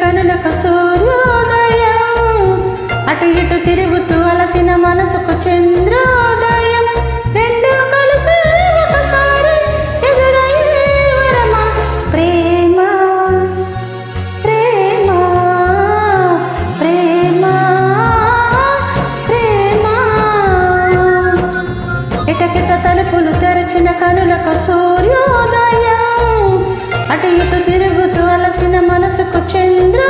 కనులకు సూర్యోదయం అటు ఇటు తిరుగుతూ అలసిన మనసుకు చంద్రోదయం. మనసుకు చంద్రా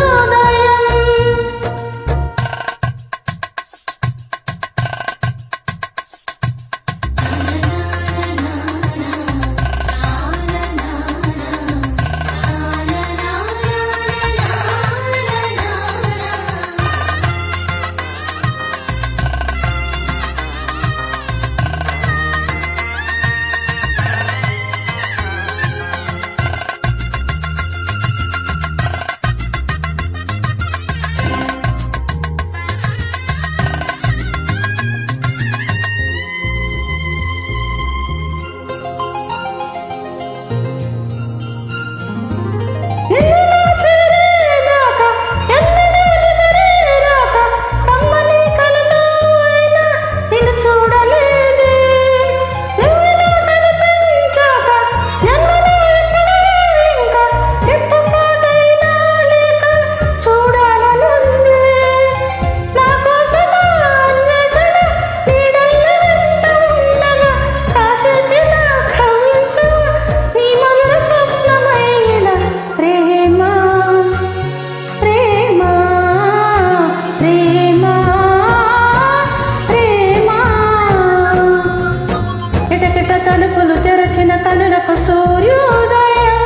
చంద్రులకు సూర్యోదయం.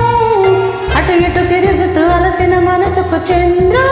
అటు ఇటు తిరుగుతూ అలసిన మనసుకు చంద్రో